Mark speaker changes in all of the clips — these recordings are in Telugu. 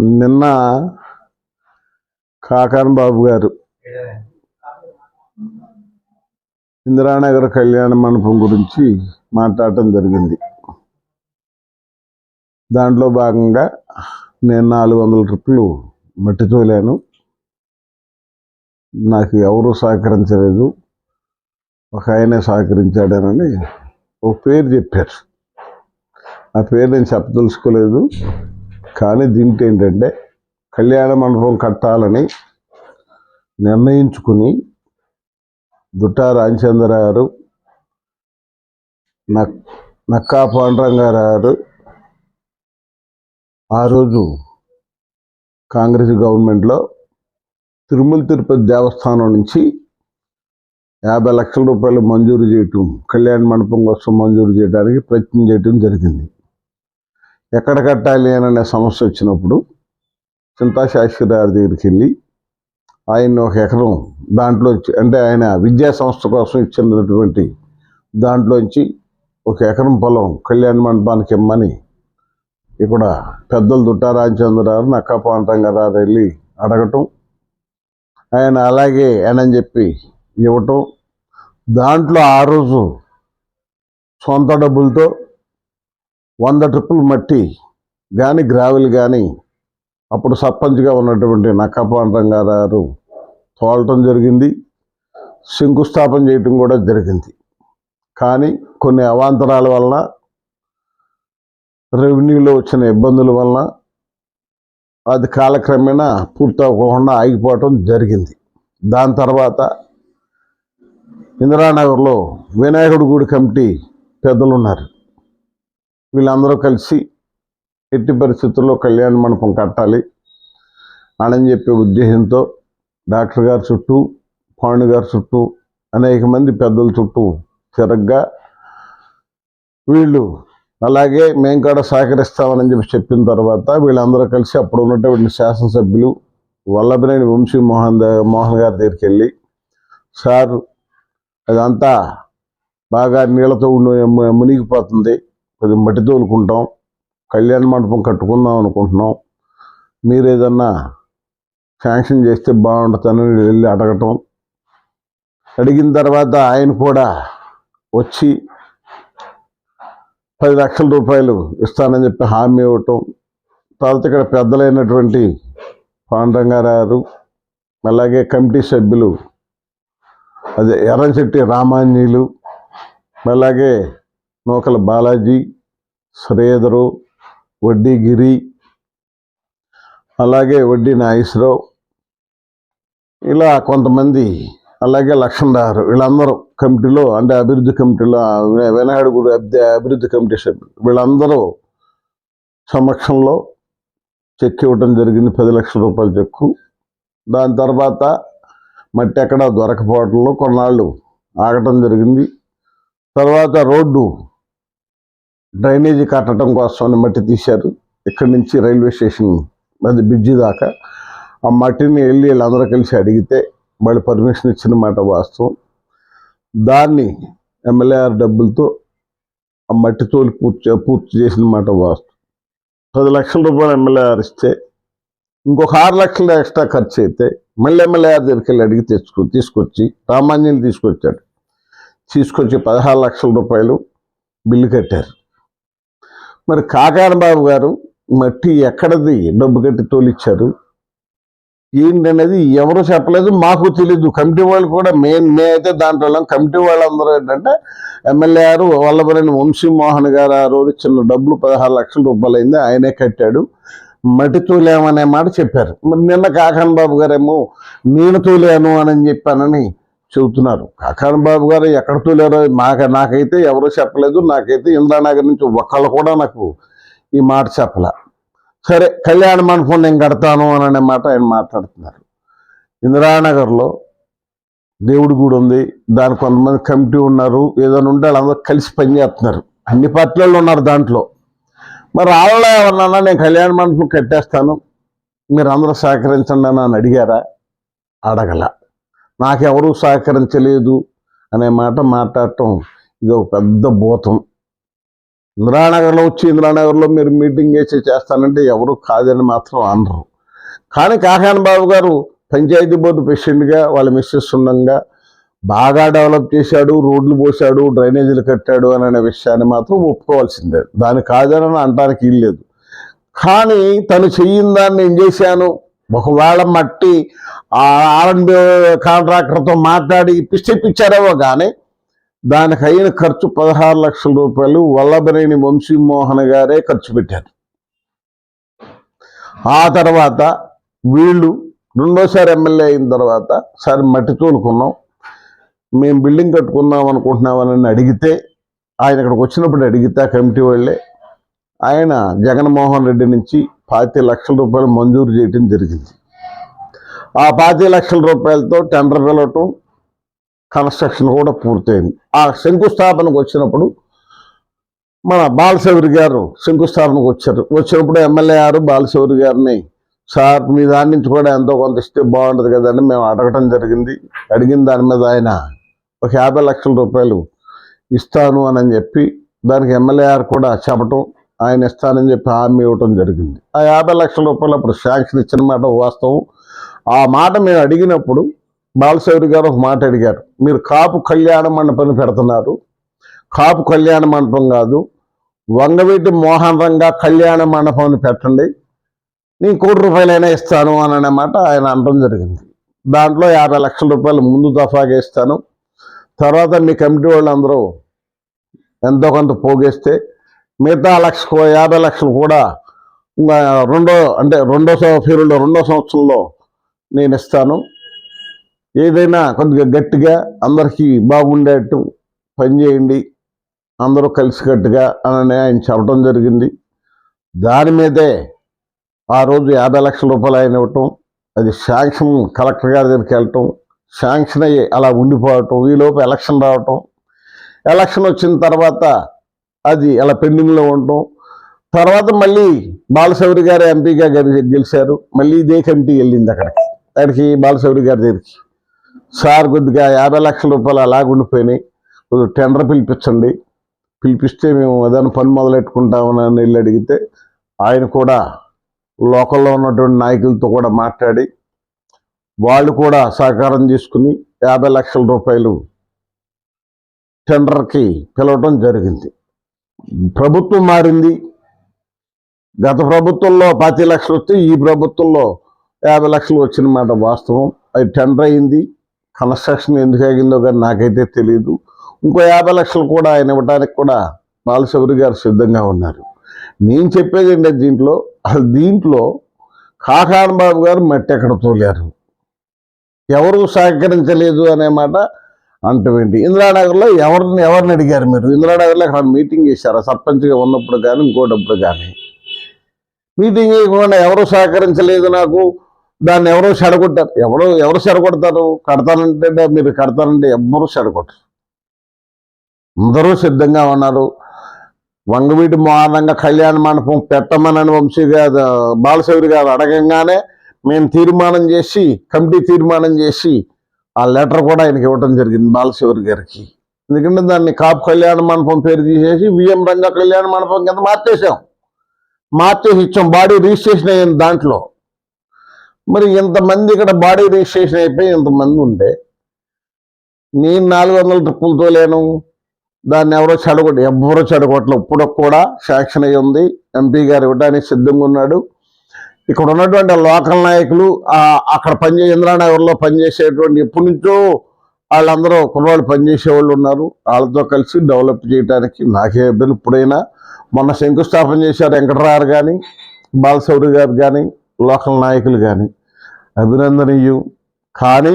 Speaker 1: నిన్న కాకాన్ బాబు గారు ఇందిరానగర్ కళ్యాణ మండపం గురించి మాట్లాడటం జరిగింది. దాంట్లో భాగంగా నేను నాలుగు వందల ట్రిప్పులు మట్టి తోలాను. నాకు ఎవరు సహకరించలేదు. ఒక ఆయనే సహకరించాడనని ఒక పేరు చెప్పారు. ఆ పేరు నేను చెప్పదలుచుకోలేదు. కానీ దీంట్లో ఏంటంటే కళ్యాణ మండపం కట్టాలని నిర్ణయించుకుని దుట్టా రామచంద్ర గారు నక్ నక్కా పాండురంగారావు గారు ఆ రోజు కాంగ్రెస్ గవర్నమెంట్లో తిరుమల తిరుపతి దేవస్థానం నుంచి యాభై లక్షల రూపాయలు మంజూరు చేయటం కళ్యాణ మండపం కోసం మంజూరు చేయడానికి ప్రయత్నం చేయటం జరిగింది. ఎక్కడ కట్టాలి అని అనే సమస్య వచ్చినప్పుడు చింతాశాస్త్రి గారి దగ్గరికి వెళ్ళి ఆయన ఒక ఎకరం దాంట్లోంచి అంటే ఆయన విద్యా సంస్థ కోసం ఇచ్చినటువంటి దాంట్లోంచి ఒక ఎకరం పొలం కళ్యాణ మండపానికి ఇమ్మని ఇక్కడ పెద్దలు దుట్టా రామచంద్రరావు నక్కా వెళ్ళి అడగటం ఆయన అలాగే అని చెప్పి ఇవ్వటం దాంట్లో ఆ రోజు సొంత డబ్బులతో వంద ట్రిప్పులు మట్టి కానీ గ్రావెల్ కానీ అప్పుడు సర్పంచ్గా ఉన్నటువంటి నక్కపాండ్రంగారావు గారు తోలటం జరిగింది. శంకుస్థాపన చేయటం కూడా జరిగింది. కానీ కొన్ని అవాంతరాల వలన రెవెన్యూలో వచ్చిన ఇబ్బందుల వలన అది కాలక్రమేణా పూర్తవకుండా ఆగిపోవటం జరిగింది. దాని తర్వాత ఇందిరానగర్లో వినాయకుడి గుడి కమిటీ పెద్దలు ఉన్నారు వీళ్ళందరూ కలిసి ఎట్టి పరిస్థితుల్లో కళ్యాణ మండపం కట్టాలి అని చెప్పే ఉద్దేశంతో డాక్టర్ గారి చుట్టూ పాండు గారి చుట్టూ అనేక మంది పెద్దల చుట్టూ తిరగ్గా వీళ్ళు అలాగే మేము కూడా సహకరిస్తామని చెప్పి చెప్పిన తర్వాత వీళ్ళందరూ కలిసి అప్పుడు ఉన్నటువంటి శాసనసభ్యులు వల్లభనేని వంశీ మోహన్ మోహన్ గారి దగ్గరికి వెళ్ళి సార్ అదంతా బాగా నీళ్ళతో ఉండి మునిగిపోతుంది. కొద్దిగా మట్టి తోలుకుంటాం. కళ్యాణ మండపం కట్టుకుందాం అనుకుంటున్నాం. మీరు ఏదన్నా శాంక్షన్ చేస్తే బాగుంటుందని వెళ్ళి అడగటం. అడిగిన తర్వాత ఆయన కూడా వచ్చి పది లక్షల రూపాయలు ఇస్తానని చెప్పి హామీ ఇవ్వటం. తర్వాత ఇక్కడ పెద్దలైనటువంటి పాండరంగారు అలాగే కమిటీ సభ్యులు అదే ఎర్రంశెట్టి రామాంజీలు అలాగే నూకల బాలాజీ శ్రీధరు వడ్డీ గిరి అలాగే వడ్డీ నాగేశ్వరరావు ఇలా కొంతమంది అలాగే లక్ష్మణారు వీళ్ళందరూ కమిటీలో అంటే అభివృద్ధి కమిటీలో వినాయుడు గురు అభి- అభివృద్ధి కమిటీ సభ్యులు వీళ్ళందరూ సమక్షంలో చెక్ ఇవ్వడం జరిగింది పది లక్షల రూపాయల చెక్కు. దాని తర్వాత మట్టి ఎక్కడ దొరకపోవడంలో కొన్నాళ్ళు ఆగటం జరిగింది. తర్వాత రోడ్డు డ్రైనేజీ కట్టడం కోసం మట్టి తీశారు. ఇక్కడి నుంచి రైల్వే స్టేషన్ అది బ్రిడ్జి దాకా. ఆ మట్టిని వెళ్ళి వీళ్ళందరూ కలిసి అడిగితే వాళ్ళు పర్మిషన్ ఇచ్చిన మాట వాస్తవం. దాన్ని ఎమ్మెల్యేఆర్ డబ్బులతో ఆ మట్టి తోలి పూర్తి పూర్తి చేసిన మాట వాస్తవం. పది లక్షల రూపాయలు ఎమ్మెల్యేఆర్ ఇస్తే ఇంకొక ఆరు లక్షలు ఎక్స్ట్రా ఖర్చు అయితే మళ్ళీ ఎమ్మెల్యేఆర్ దగ్గరికి వెళ్ళి అడిగి తెచ్చుకు తీసుకొచ్చి రామాంజన్ తీసుకొచ్చాడు. తీసుకొచ్చి పదహారు లక్షల రూపాయలు బిల్లు కట్టారు. మరి కాకాన బాబు గారు మట్టి ఎక్కడది? డబ్బు కట్టి తోలిచ్చారు. ఏంటనేది ఎవరు చెప్పలేదు మాకు తెలీదు. కమిటీ వాళ్ళు కూడా మెయిన్ మే అయితే దాంట్లో వాళ్ళం. కమిటీ వాళ్ళందరూ ఏంటంటే ఎమ్మెల్యే గారు వల్లభనేని వంశీ మోహన్ గారు ఆ రోజు చిన్న డబ్బులు పదహారు లక్షల రూపాయలు అయింది ఆయనే కట్టాడు. మట్టి తోలేమనే మాట చెప్పారు. మరి నిన్న కాకాన్ బాబు గారేమో నేను తోలేను అని చెప్పానని చెబుతున్నారు. కాకాన్ బాబు గారు ఎక్కడితో లేరు మాకు నాకైతే ఎవరో చెప్పలేదు. నాకైతే ఇంద్రానగర్ నుంచి ఒక్కళ్ళు కూడా నాకు ఈ మాట చెప్పలే. సరే కళ్యాణ మండపం నేను కడతాను అని అనే మాట ఆయన మాట్లాడుతున్నారు. ఇందిరానగర్లో దేవుడి గుడి ఉంది. దాని కొంతమంది కమిటీ ఉన్నారు. ఏదైనా ఉంటే వాళ్ళందరూ కలిసి పనిచేస్తున్నారు అన్ని పార్టీలలో ఉన్నారు దాంట్లో. మరి వాళ్ళ ఎవరన్నా నేను కళ్యాణ మండపం కట్టేస్తాను. మీరు అందరూ సహకరించండి అని నన్ను అడిగారా? అడగల. నాకెవరూ సహకరించలేదు అనే మాట మాట్లాడటం ఇది ఒక పెద్ద భూతం ఇంద్రానగర్లో వచ్చి ఇంద్రానగర్లో మీరు మీటింగ్ వేసి చేస్తానంటే ఎవరు కాదని మాత్రం అనరు. కానీ కాకాని బాబు గారు పంచాయతీ బోర్డు ప్రెసిడెంట్గా వాళ్ళ మిస్సెస్ ఉండగా బాగా డెవలప్ చేశాడు రోడ్లు పోశాడు డ్రైనేజీలు కట్టాడు అని అనే విషయాన్ని మాత్రం ఒప్పుకోవాల్సిందే. దాని కాదని అనడానికి లేదు. కానీ తను చెయ్యిన దాన్ని ఏం చేశాను. ఒకవేళ మట్టి ఆ కాంట్రాక్టర్తో మాట్లాడి ఇప్పిస్తారేమో కానీ దానికి అయిన ఖర్చు పదహారు లక్షల రూపాయలు వల్లభనేని వంశీమోహన్ గారే ఖర్చు పెట్టారు. ఆ తర్వాత వీళ్ళు రెండోసారి ఎమ్మెల్యే అయిన తర్వాత సరే మట్టి తోలుకున్నాం. మేము బిల్డింగ్ కట్టుకుందాం అనుకుంటున్నామని అడిగితే ఆయన ఇక్కడికి వచ్చినప్పుడు అడిగితే ఆ కమిటీ వాళ్ళే ఆయన జగన్మోహన్ రెడ్డి నుంచి పాతి లక్షల రూపాయలు మంజూరు చేయడం జరిగింది. ఆ పాతి లక్షల రూపాయలతో టెండర్ పిలవటం కన్స్ట్రక్షన్ కూడా పూర్తయింది. ఆ శంకుస్థాపనకు వచ్చినప్పుడు మన బాలశౌరి గారు శంకుస్థాపనకు వచ్చారు. వచ్చినప్పుడు ఎమ్మెల్యే గారు బాలశౌరి గారిని సార్ మీ దాని నుంచి కూడా ఎంతో కొంత ఇస్తే బాగుంటుంది కదండి మేము అడగటం జరిగింది. అడిగిన దాని మీద ఆయన ఒక యాభై లక్షల రూపాయలు ఇస్తాను అని చెప్పి దానికి ఎమ్మెల్యే గారు కూడా చెప్పటం ఆయన ఇస్తానని చెప్పి హామీ ఇవ్వటం జరిగింది. ఆ యాభై లక్షల రూపాయలు అప్పుడు శాంక్షన్ ఇచ్చిన మాట వాస్తవం. ఆ మాట మేము అడిగినప్పుడు బాలశౌరి గారు ఒక మాట అడిగారు. మీరు కాపు కళ్యాణ మండపాన్ని పెడుతున్నారు. కాపు కళ్యాణ మండపం కాదు. వంగవీటి మోహన్ రంగా కళ్యాణ మండపాన్ని పెట్టండి. నేను కోటి రూపాయలైనా ఇస్తాను అని అన్నమాట ఆయన అనడం జరిగింది. దాంట్లో యాభై లక్షల రూపాయలు ముందు దఫాగా ఇస్తాను. తర్వాత మీ కమిటీ వాళ్ళందరూ ఎంతో కొంత పోగేస్తే మిగతా లక్ష యాభై లక్షలు కూడా ఇంకా రెండో అంటే రెండో పీరియడ్లో రెండో సంవత్సరంలో నేను ఇస్తాను. ఏదైనా కొద్దిగా గట్టిగా అందరికీ బాగుండేట్టు పనిచేయండి అందరూ కలిసికట్టుగా అని ఆయన చెప్పడం జరిగింది. దాని మీదే ఆ రోజు యాభై లక్షల రూపాయలు ఆయన ఇవ్వటం అది శాంక్షన్ కలెక్టర్ గారి దగ్గరికి వెళ్ళటం శాంక్షన్ అయ్యి అలా ఉండిపోవటం ఈలోపు ఎలక్షన్ రావటం. ఎలక్షన్ వచ్చిన తర్వాత అది అలా పెండింగ్లో ఉండటం. తర్వాత మళ్ళీ బాలశౌరి గారు ఎంపీగా గెలిచారు. మళ్ళీ ఇదే కమిటీ వెళ్ళింది అక్కడికి. అక్కడికి బాలశౌరి గారి దగ్గరికి. సార్ కొద్దిగా యాభై లక్షల రూపాయలు అలాగుండిపోయినాయి కొద్దిగా టెండర్ పిలిపించండి. పిలిపిస్తే మేము ఏదైనా పని మొదలెట్టుకుంటామని వెళ్ళి అడిగితే ఆయన కూడా లోకల్లో ఉన్నటువంటి నాయకులతో కూడా మాట్లాడి వాళ్ళు కూడా సహకారం తీసుకుని యాభై లక్షల రూపాయలు టెండర్కి పిలవటం జరిగింది. ప్రభుత్వం మారింది. గత ప్రభుత్వంలో పాతి లక్షలు వస్తే ఈ ప్రభుత్వంలో యాభై లక్షలు వచ్చిన మాట వాస్తవం. అది టెండర్ అయింది. కన్స్ట్రక్షన్ ఎందుకు ఆగిందో కానీ నాకైతే తెలియదు ఇంకో యాభై లక్షలు కూడా ఆయన ఇవ్వడానికి కూడా బాలశౌరి గారు సిద్ధంగా ఉన్నారు. నేను చెప్పేది ఏంటంటే దీంట్లో అసలు దీంట్లో కాకాన్ బాబు గారు మట్టి ఎక్కడ తోలారు? ఎవరు సహకరించలేదు అనే మాట అంటవేంటి ఇందిరానగర్లో ఎవరిని ఎవరిని అడిగారు మీరు? ఇందిరానగర్లో అక్కడ మీటింగ్ చేశారా? సర్పంచ్గా ఉన్నప్పుడు కానీ ఇంకోటప్పుడు కానీ? మీటింగ్ చేయకుండా ఎవరు సహకరించలేదు నాకు. దాన్ని ఎవరో చెడగొట్టారు. ఎవరు ఎవరు చెడగొడతారు? కడతానంటే మీరు కడతానంటే ఎవ్వరూ చెడగొట్టరు. అందరూ సిద్ధంగా ఉన్నారు. వంగవీటి మోహనంగా కళ్యాణ మండపం పెట్టమనని వంశీ గారు బాలశౌరి గారు అడగంగానే మేము తీర్మానం చేసి కమిటీ తీర్మానం చేసి ఆ లెటర్ కూడా ఆయనకి ఇవ్వడం జరిగింది బాలశివరి గారికి. ఎందుకంటే దాన్ని కాపు కళ్యాణ మండపం పేరు తీసేసి విఎం రంగ కళ్యాణ మండపం కింద మార్చేసాం మార్చేసి ఇచ్చాం బాడీ రిజిస్ట్రేషన్ అయ్యింది దాంట్లో. మరి ఇంతమంది ఇక్కడ బాడీ రిజిస్ట్రేషన్ అయిపోయి ఇంతమంది ఉంటే నేను నాలుగు వందల ట్రిప్పులతో లేను. దాన్ని ఎవరో చెడగొట్టు ఎవరో చెడగొట్టలేదు. ఇప్పుడు కూడా శాంక్షన్ అయ్యి ఉంది ఎంపీ గారు ఇవ్వడానికి సిద్ధంగా ఉన్నాడు. ఇక్కడ ఉన్నటువంటి లోకల్ నాయకులు అక్కడ పనిచే ఇంద్రానగర్లో పనిచేసేటువంటి ఎప్పటి నుంచో వాళ్ళందరూ కుర్రవాళ్ళు పనిచేసే వాళ్ళు ఉన్నారు. వాళ్ళతో కలిసి డెవలప్ చేయడానికి నాకే ఇబ్బంది ఇప్పుడైనా. మొన్న శంకుస్థాపన చేశారు వెంకటరారు కానీ బాలశౌరి గారు కానీ లోకల్ నాయకులు కానీ అభినందనీయం. కానీ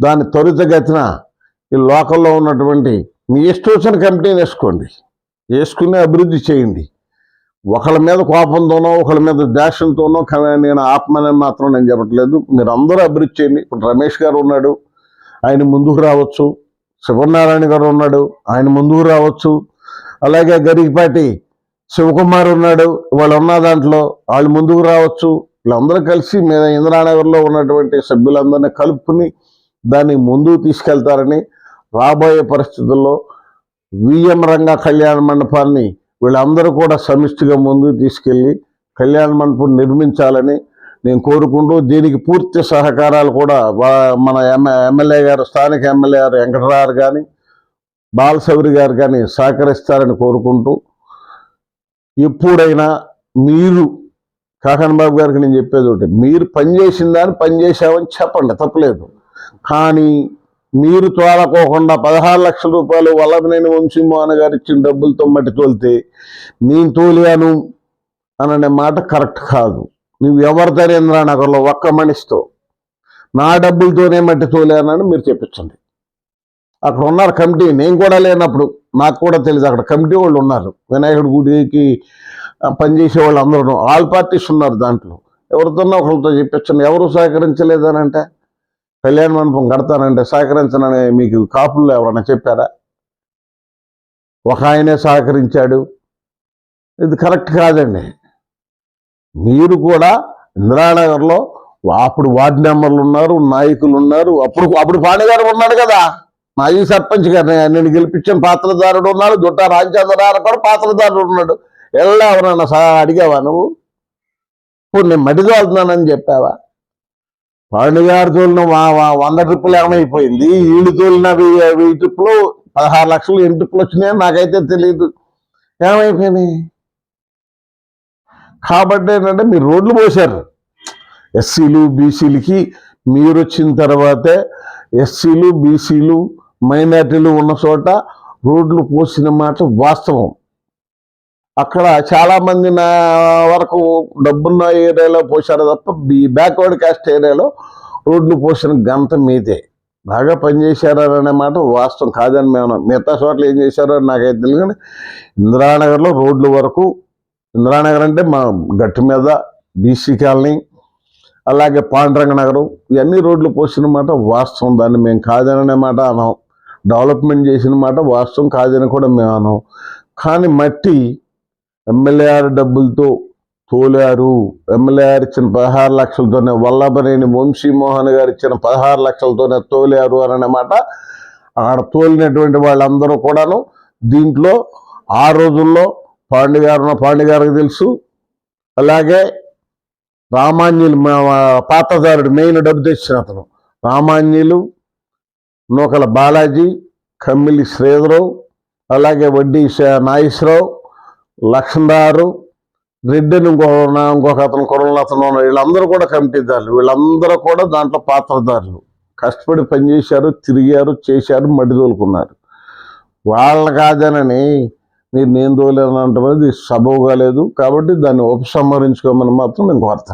Speaker 1: దాని త్వరితగతిన ఈ లోకల్లో ఉన్నటువంటి మీ ఇష్టం కమిటీని వేసుకోండి. వేసుకుని అభివృద్ధి చేయండి. ఒకళ్ళ మీద కోపంతోనో ఒకళ్ళ మీద ద్వేషంతోనో నేను ఆత్మని మాత్రం నేను చెప్పట్లేదు. మీరు అందరూ అభివృద్ధి చేయండి ఇప్పుడు రమేష్ గారు ఉన్నాడు ఆయన ముందుకు రావచ్చు. శివనారాయణ గారు ఉన్నాడు ఆయన ముందుకు రావచ్చు. అలాగే గరికపాటి శివకుమార్ ఉన్నాడు వాళ్ళు ఉన్న దాంట్లో వాళ్ళు ముందుకు రావచ్చు. వీళ్ళందరూ కలిసి మీద ఇంద్రానగర్లో ఉన్నటువంటి సభ్యులందరినీ కలుపుకుని దాన్ని ముందుకు తీసుకెళ్తారని రాబోయే పరిస్థితుల్లో విఎం రంగ కళ్యాణ మండపాన్ని వీళ్ళందరూ కూడా సమిష్టిగా ముందుకు తీసుకెళ్ళి కళ్యాణ మండపం నిర్మించాలని నేను కోరుకుంటూ దీనికి పూర్తి సహకారాలు కూడా మన ఎమ్మెల్యే గారు స్థానిక ఎమ్మెల్యే గారు వెంకటరావు కానీ బాలసౌరి గారు కానీ సహకరిస్తారని కోరుకుంటూ ఎప్పుడైనా మీరు కాకన్ బాబు గారికి నేను చెప్పేది ఒకటి మీరు పనిచేసిన దాన్ని పనిచేసామని చెప్పండి తప్పలేదు. కానీ మీరు తోలకోకుండా పదహారు లక్షల రూపాయలు వల్లభనేని వంశీమోహన్ గారు ఇచ్చిన డబ్బులతో మట్టి తోలితే నేను తోలాను అననే మాట కరెక్ట్ కాదు. నువ్వు ఎవరు తరేంద్ర నగర్లో ఒక్క మనిషితో నా డబ్బులతోనే మట్టి తోలానని మీరు చెప్పించండి. అక్కడ ఉన్నారు కమిటీ నేను కూడా లేనప్పుడు నాకు కూడా తెలియదు అక్కడ కమిటీ వాళ్ళు ఉన్నారు. వినాయకుడి గుడికి పనిచేసే వాళ్ళు అందరూ ఆల్ పార్టీస్ ఉన్నారు దాంట్లో. ఎవరితోనో ఒకరితో చెప్పించండి ఎవరు సహకరించలేదనంటే కళ్యాణ మండపం కడతానంటే సహకరించనని మీకు కాపుల్లో ఎవరైనా చెప్పారా? ఒక ఆయనే సహకరించాడు. ఇది కరెక్ట్ కాదండి. మీరు కూడా ఇందిరానగర్లో అప్పుడు వార్డు మెంబర్లు ఉన్నారు నాయకులు ఉన్నారు. అప్పుడు అప్పుడు పాణిగారు ఉన్నాడు కదా. మాజీ సర్పంచ్ గారిని నేను గెలిపించిన పాత్రదారుడు ఉన్నాడు. దుట్ట రామచంద్రరావు కూడా పాత్రదారుడు ఉన్నాడు. ఎలా ఎవరన్నా సహా అడిగావా నువ్వు? ఇప్పుడు నేను మడి చెప్పావా? చెప్పావా గారు తోలిన వా- వంద ట్రిప్పులు ఏమైపోయింది? వీళ్ళు తోలిన వెయ్యి వెయ్యి ట్రిప్పులు పదహారు లక్షలు ఎన్ని ట్రిప్పులు వచ్చినాయో నాకైతే తెలియదు ఏమైపోయినాయి? కాబట్టి ఏంటంటే మీరు రోడ్లు పోశారు. ఎస్సీలు బీసీలకి మీరు వచ్చిన తర్వాతే ఎస్సీలు బీసీలు మైనార్టీలు ఉన్న చోట రోడ్లు పోసిన మాట వాస్తవం. అక్కడ చాలామంది నా వరకు డబ్బున్న ఏరియాలో పోసారు తప్ప ఈ బ్యాక్వర్డ్ కాస్ట్ ఏరియాలో రోడ్లు పోసిన గంత మీదే. బాగా పనిచేశారనే మాట వాస్తవం కాదని మేము మిగతా చోట్ల ఏం చేశారో నాకైతే తెలియదు. కానీ ఇందిరానగర్లో రోడ్లు వరకు ఇందిరానగర్ అంటే మా గట్టి మీద బీసీ కాలనీ అలాగే పాండురంగ నగరం ఇవన్నీ రోడ్లు పోసిన మాట వాస్తవం దాన్ని మేము కాదననే మాట అనం డెవలప్మెంట్ చేసిన మాట వాస్తవం కాదని కూడా మేము అనం కానీ మట్టి ఎమ్మెల్యేఆర్ డబ్బులతో తోలారు. ఎమ్మెల్యేఆర్ ఇచ్చిన పదహారు లక్షలతోనే వల్లభనేని వంశీమోహన్ గారు ఇచ్చిన పదహారు లక్షలతోనే తోలారు అనే మాట. అక్కడ తోలినటువంటి వాళ్ళందరూ కూడాను దీంట్లో ఆ రోజుల్లో పాండు గారు పాండు గారికి తెలుసు. అలాగే రామాన్యులు మా మెయిన్ డబ్బు తెచ్చిన అతను. రామాన్యులు నూకల బాలాజీ కమ్మిలి శ్రీధరావు అలాగే వడ్డీ నాగేశ్వరరావు లక్ష్మణరావు రెడ్డి ఇంకో ఇంకొక అతను కొరల అతను వీళ్ళందరూ కూడా కమిటీదారులు. వీళ్ళందరూ కూడా దాంట్లో పాత్రదారులు. కష్టపడి పనిచేశారు తిరిగారు చేశారు మడి తోలుకున్నారు. వాళ్ళ కాదనని మీరు నేను తోలేనంటే సబవుగా లేదు కాబట్టి దాన్ని ఉపసంహరించుకోమని మాత్రం నేను కోరుతాను.